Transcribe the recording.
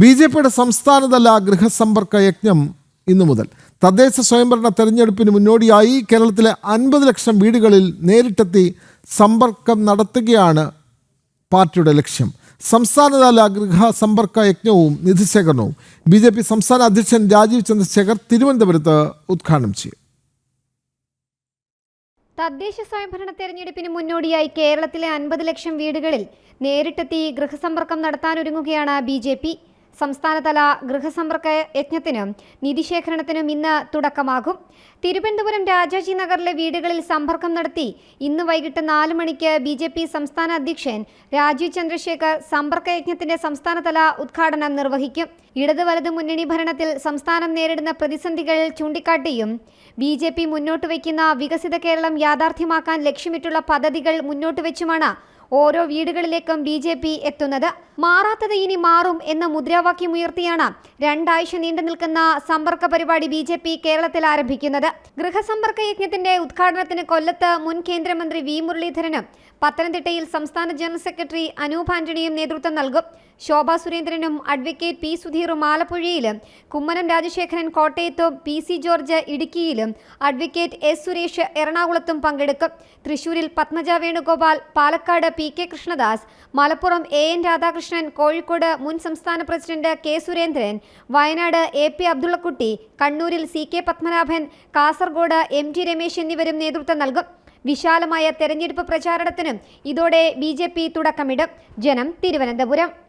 B J പിയുടെ സംസ്ഥാനതല ഗൃഹസമ്പർക്ക യജ്ഞം ഇന്നു മുതൽ. തദ്ദേശ സ്വയംഭരണ തെരഞ്ഞെടുപ്പിന് മുന്നോടിയായി കേരളത്തിലെ അൻപത് ലക്ഷം വീടുകളിൽ നേരിട്ടെത്തി സമ്പർക്കം നടത്തുകയാണ് പാർട്ടിയുടെ ലക്ഷ്യം. സംസ്ഥാനതല ഗൃഹസമ്പർക്ക യജ്ഞവും നിധിശേഖരണവും ബി ജെ പി സംസ്ഥാന അധ്യക്ഷൻ രാജീവ് ചന്ദ്രശേഖർ തിരുവനന്തപുരത്ത് ഉദ്ഘാടനം ചെയ്യും. തദ്ദേശ സ്വയംഭരണ തെരഞ്ഞെടുപ്പിന് മുന്നോടിയായി കേരളത്തിലെ അൻപത് ലക്ഷം വീടുകളിൽ നേരിട്ടെത്തി ഗൃഹസമ്പർക്കം നടത്താനൊരുങ്ങുകയാണ് ബി ജെ പി. സംസ്ഥാനതല ഗൃഹസമ്പർക്ക യജ്ഞത്തിനും നിധിശേഖരണത്തിനും ഇന്ന് തുടക്കമാകും. തിരുവനന്തപുരം രാജാജി നഗറിലെ വീടുകളിൽ സമ്പർക്കം നടത്തി ഇന്ന് വൈകിട്ട് നാല് മണിക്ക് ബി ജെ പി സംസ്ഥാന അധ്യക്ഷൻ രാജീവ് ചന്ദ്രശേഖർ സമ്പർക്ക യജ്ഞത്തിന്റെ സംസ്ഥാനതല ഉദ്ഘാടനം നിർവഹിക്കും. ഇടത് വലത് മുന്നണി ഭരണത്തിൽ സംസ്ഥാനം നേരിടുന്ന പ്രതിസന്ധികൾ ചൂണ്ടിക്കാട്ടിയും ബി ജെ പി മുന്നോട്ട് വയ്ക്കുന്ന വികസിത കേരളം യാഥാർത്ഥ്യമാക്കാൻ ലക്ഷ്യമിട്ടുള്ള പദ്ധതികൾ മുന്നോട്ട് വെച്ചുമാണ് ഓരോ വീടുകളിലേക്കും ബി ജെ പി എത്തുന്നത്. മാറാത്തത് ഇനി മാറും എന്ന മുദ്രാവാക്യം ഉയർത്തിയാണ് രണ്ടാഴ്ച നീണ്ടു നിൽക്കുന്ന സമ്പർക്ക പരിപാടി ബി ജെ പി കേരളത്തിൽ ആരംഭിക്കുന്നത്. ഗൃഹസമ്പർക്ക യജ്ഞത്തിന്റെ ഉദ്ഘാടനത്തിന് കൊല്ലത്ത് മുൻ കേന്ദ്രമന്ത്രി വി മുരളീധരനും പത്തനംതിട്ടയിൽ സംസ്ഥാന ജനറൽ സെക്രട്ടറി അനൂപ് ആന്റണിയും നേതൃത്വം നൽകും. ശോഭാ സുരേന്ദ്രനും അഡ്വക്കേറ്റ് പി സുധീറും ആലപ്പുഴയിലും കുമ്മനം രാജശേഖരൻ കോട്ടയത്തും പി സി ജോർജ് ഇടുക്കിയിലും അഡ്വക്കേറ്റ് എസ് സുരേഷ് എറണാകുളത്തും പങ്കെടുക്കും. തൃശൂരിൽ Padmaja Venugopal Palakkad P K Krishnadas Malappuram A N Radhakrishnan Kozhikode മുൻ സംസ്ഥാന president K Surendran Wayanad A P Abdullakutty കണ്ണൂരിൽ C K Padmanabhan Kasaragod M T Ramesh എന്നിവരും നേതൃത്വം നൽകും. വിശാലമായ തെരഞ്ഞെടുപ്പ് പ്രചാരണത്തിനും ഇതോടെ ബി തുടക്കമിടും. ജനം തിരുവനന്തപുരം.